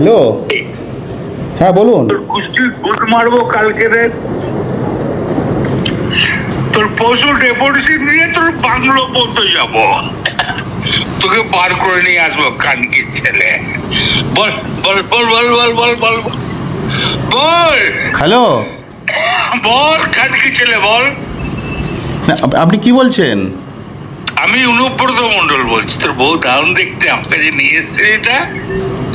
Hello? হ্যাঁ বলুন। তোর কুস্তি গুড মারবো কালকে রে। তোর পশু ডেপুটেশন নিয়ে তোর বাংলো পর্যন্ত যাব। তোকে বার করে নিয়ে আসব কানকির ছেলে। বল বল বল বল বল বল বল বল। বল! হ্যালো? বল কানকি ছেলে বল। আপনি কি বলছেন? আমি অনুব্রত মন্ডল বলছি। তোর বউ দারুণ দেখতে যে নিয়ে এসছে এটা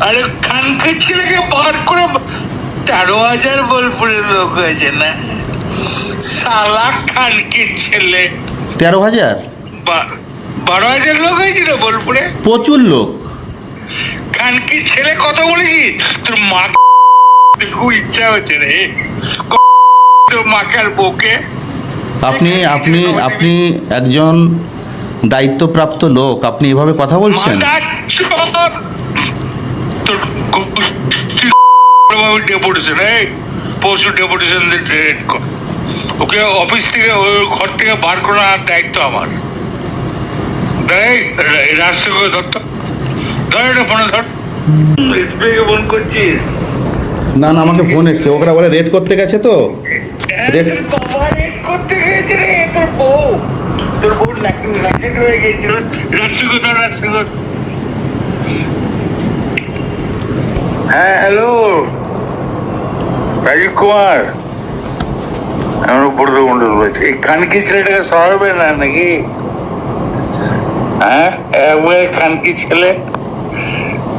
আরে খানকি ছেলেকে বার করে তেরো হাজার বোলপুরের লোক হয়েছে না? সালা খানকি ছেলে। তেরো হাজার? বারো হাজার লোক হয়েছিল বোলপুরে? প্রচুর লোক। খানকি ছেলে কত বলেছি? তোর মা খুব ইচ্ছা হচ্ছে রে। তোর মাকার বউকে? আপনি আপনি আপনি একজন দায়িত্বপ্রাপ্ত লোক। আপনি এভাবে কথা বলছেন! তোর ডেপুটেশন এই পরশু ডেপুটেশন কর। ওকে অফিস থেকে ওই ঘর থেকে বার করার দায়িত্ব আমার। ধরতো ধর এটা ফোনে ধর। ফোন করছিস? না না আমাকে ফোন এসছে। ওরা বলে রেড করতে গেছে তো। রেড- বাবা রেড করতে গিয়েছে রে তোর বউ। তোর বউ হয়ে ধর। হ্যাঁ হ্যালো রাজীব কুমার। আমার উপর মন্ডল বলছি এই খানকি ছেলেটাকে সরাবে না নাকি? হ্যাঁ একবারে খানকি ছেলে?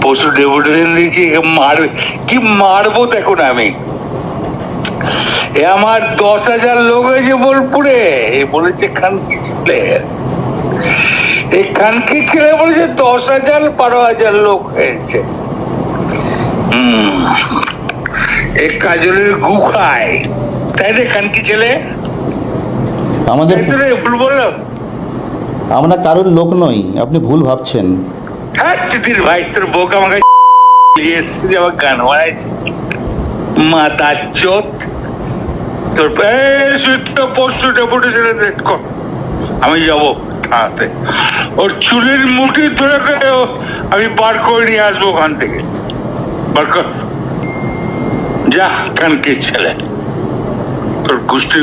পশু ডেপুটেশন দিয়েছি মারবে। কি মারবো দেখুন আমি। এ আমার দশ হাজার লোক হয়েছে বোলপুরে। বলেছে খানকি ছেলে? এই খানকি ছেলে বলেছে? দশ হাজার, বারো হাজার লোক হয়েছে। এ কাজলের গু খায়। তাই রে খানকি ছেলে? আমাদের ভুল বললাম। আমরা কারোর লোক নই আপনি ভুল ভাবছেন। হ্যাঁ তিতির ভাই তোর বউকে আমাকে এসেছে আমার গান বানাইছে। মাতা চোত। তোর পরশু ডেট কর আমি যাব থানাতে। ওর চুলের মুঠি ধরে আমি বার করে নিয়ে আসব ওখান থেকে। बरकत जा ठन के चले तो कुश्ती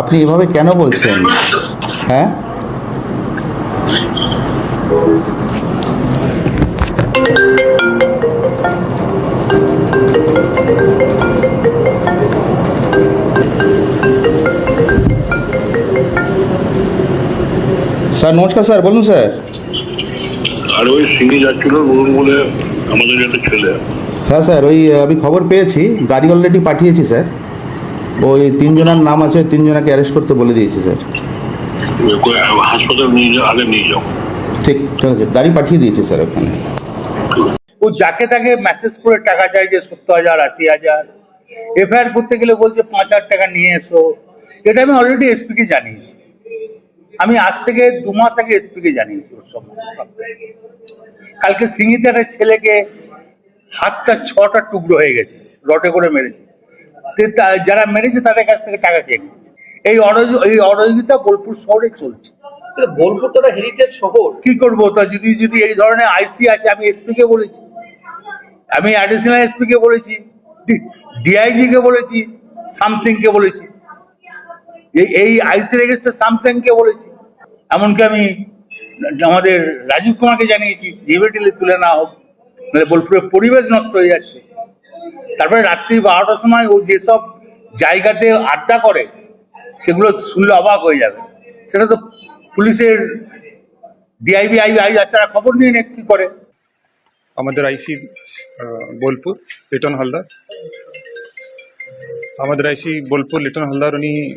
আপনি এভাবে কেন বলছেন হ্যাঁ স্যার নমস্কার স্যার বলুন স্যার আর ওই সিঙ্গি যাচ্ছিল বলুন বলে আমাদের একটা ছেলে হ্যাঁ স্যার ওই আমি খবর পেয়েছি গাড়ি অলরেডি পাঠিয়েছি স্যার। ওই তিনজনের নাম আছে তিনজনাকে অ্যারেস্ট করতে বলে দিয়েছি স্যার। হাসপাতাল নিয়ে যাও আগে নিয়ে যাও। ঠিক ঠিক আছে গাড়ি পাঠিয়ে দিয়েছি স্যার ওখানে। ও যাকে তাকে মেসেজ করে টাকা চাইছে সত্তর হাজার আশি হাজার। এফআইআর করতে গেলে বলছে পাঁচ হাজার টাকা নিয়ে এসো। এটা আমি অলরেডি এসপি কে জানিয়েছি। আমি আজ থেকে দু মাস আগে এসপি কে জানিয়েছি ওর সম্বন্ধে কালকে সিঙ্গিতে একটা ছেলেকে হাতটা ছটা টুকরো হয়ে গেছে রটে করে মেরেছে। যারা মেরেছে তাদের কাছ থেকে টাকা খেয়ে নিয়েছে। এই অরজ- এই অরজিতা বোলপুর শহরে চলছে। বোলপুর তো হেরিটেজ শহর। কি করব? তা যদি যদি এই ধরনের আইসি আছে আমি এসপি কে বলেছি। আমি অ্যাডিশনাল এসপি কে বলেছি ডিআইজি কে বলেছি সামথিং কে বলেছি। এই- এই আইসি রেজিস্টার সামথিং কে বলেছি। এমনকি আমি আমাদের রাজীব কুমারকে জানিয়েছি ডিবেটিলে তুলে না হোক নাহলে বোলপুরের পরিবেশ নষ্ট হয়ে যাচ্ছে। তারপরে রাত্রি বারোটার সময় ও যেসব জায়গাতে আড্ডা করে, সেগুলো শুনলে অবাক হয়ে যাবে। সেটা তো পুলিশের ডিআইবি আই আই তারা খবর নিয়ে নে কি করে? আমাদের আইসি বোলপুর, লিটন হালদার। আমাদের আইসি বোলপুর, লিটন হালদার, উনি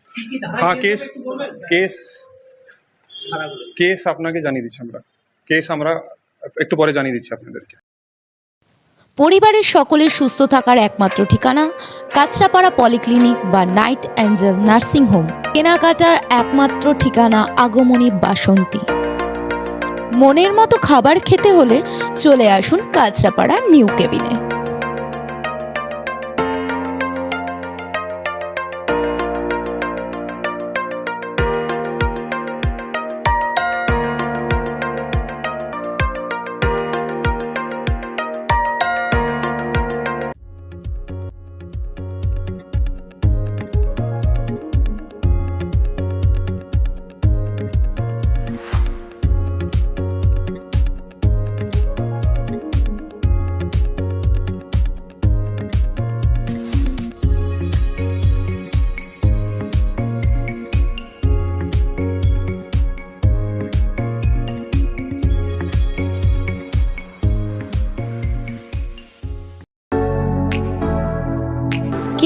ধারা হ্যাঁ কেস কেস কেস আপনাকে জানিয়ে দিচ্ছি আমরা। কেস আমরা একটু পরে জানিয়ে দিচ্ছি আপনাদেরকে। পরিবারের সকলের সুস্থ থাকার একমাত্র ঠিকানা কাঁচরাপাড়া পলিক্লিনিক বা নাইট অ্যাঞ্জেল নার্সিং হোম। কেনাকাটার একমাত্র ঠিকানা আগমনী বাসন্তী। মনের মতো খাবার খেতে হলে চলে আসুন কাঁচরাপাড়া নিউ কেবিনে।